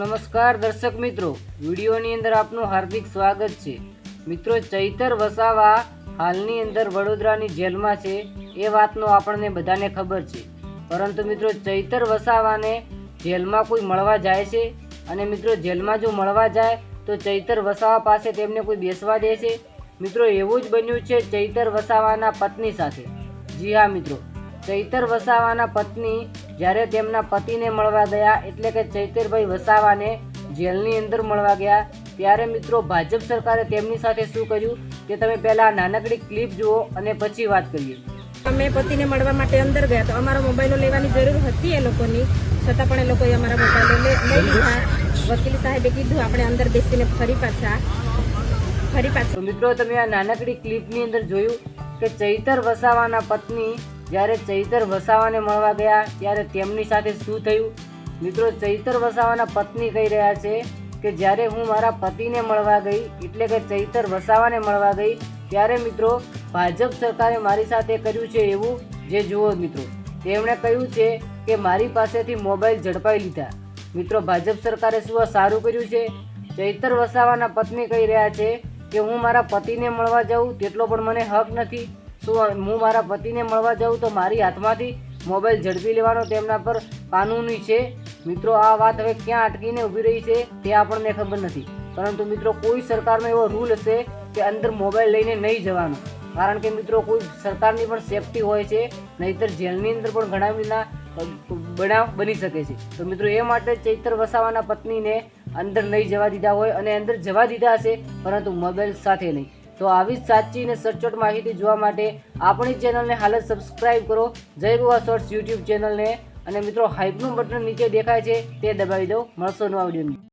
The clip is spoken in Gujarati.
નમસ્કાર દર્શક મિત્રો. વિડીયોની અંદર આપનું હાર્દિક સ્વાગત છે. મિત્રો, ચૈતર વસાવા હાલની અંદર વડોદરાની જેલમાં છે. એ વાતનો આપણને બધાને ખબર છે. પરંતુ મિત્રો, ચૈતર વસાવાને જેલમાં કોઈ મળવા જાય છે? અને મિત્રો, જેલમાં જો મળવા જાય, તો ચૈતર વસાવા પાસે તેમને કોઈ બેસવા દે છે? મિત્રો, એવું જ બન્યું છે ચૈતર વસાવાના પત્ની સાથે. જી હા, મિત્રો. ચૈતર વસાવાના પત્ની જ્યારે તેમના પતિને મળવા ગયા એટલે કે ચૈતરભાઈ વસાવાને જેલની અંદર મળવા ગયા ત્યારે મિત્રો ભાજપ સરકારે તેમની સાથે શું કર્યું કે તમે પહેલા નાનકડી ક્લિપ જુઓ અને પછી વાત કરીએ. અમે પતિને મળવા માટે અંદર ગયા તો અમારા મોબાઈલો લેવાની જરૂર હતી એ લોકોની છતાં પણ એ લોકોએ અમારા મોબાઈલો લઈ લીધા. વકીલ સાહેબે કીધું આપણે અંદર બેસીને ફરી પાછા ફરી પાછા. મિત્રો તમે આ નાનકડી ક્લિપની અંદર જોયું કે ચૈતર વસાવાના પત્ની જ્યારે ચૈતર વસાવાને મળવા ગયા, ત્યારે તેમની સાથે શું થયું? મિત્રો, ચૈતર વસાવાના પત્ની કહી રહ્યા છે કે જ્યારે હું મારા પતિને મળવા ગઈ, એટલે કે ચૈતર વસાવાને મળવા ગઈ, ત્યારે મિત્રો, ભાજપ સરકારે મારી સાથે કર્યું છે એવું જે જુઓ મિત્રો. તેમણે કહ્યું છે કે મારી પાસેથી મોબાઈલ ઝડપાઈ લીધા. મિત્રો, ભાજપ સરકારે શું સારું કર્યું છે? ચૈતર વસાવાના પત્ની કહી રહ્યા છે કે હું મારા પતિને મળવા જાઉં, તેટલો પણ મને હક નથી. શું હું મારા પતિને મળવા જાઉં તો મારી હાથમાંથી મોબાઈલ ઝડપી લેવાનો તેમના પર કાનૂની છે? મિત્રો, આ વાત હવે ક્યાં અટકીને ઊભી રહી છે તે આપણને ખબર નથી. પરંતુ મિત્રો, કોઈ સરકારનો એવો રૂલ હશે કે અંદર મોબાઈલ લઈને નહીં જવાનો. કારણ કે મિત્રો, કોઈ સરકારની પણ સેફટી હોય છે, નહીતર જેલની અંદર પણ ઘણા બધા બનાવ બની શકે છે. તો મિત્રો, એ માટે ચૈતર વસાવાના પત્નીને અંદર નહીં જવા દીધા હોય અને અંદર જવા દીધા હશે, પરંતુ મોબાઈલ સાથે નહીં. તો આવી સાચી અને સચોટ માહિતી જોવા માટે આપણી ચેનલને હાલ જ સબસ્ક્રાઇબ કરો. જય ગોવા શોર્ટ્સ યુટ્યુબ ચેનલને. અને મિત્રો હાઇપનું બટન નીચે દેખાય છે, તે દબાવી દો મળશો નવા વિડીયોની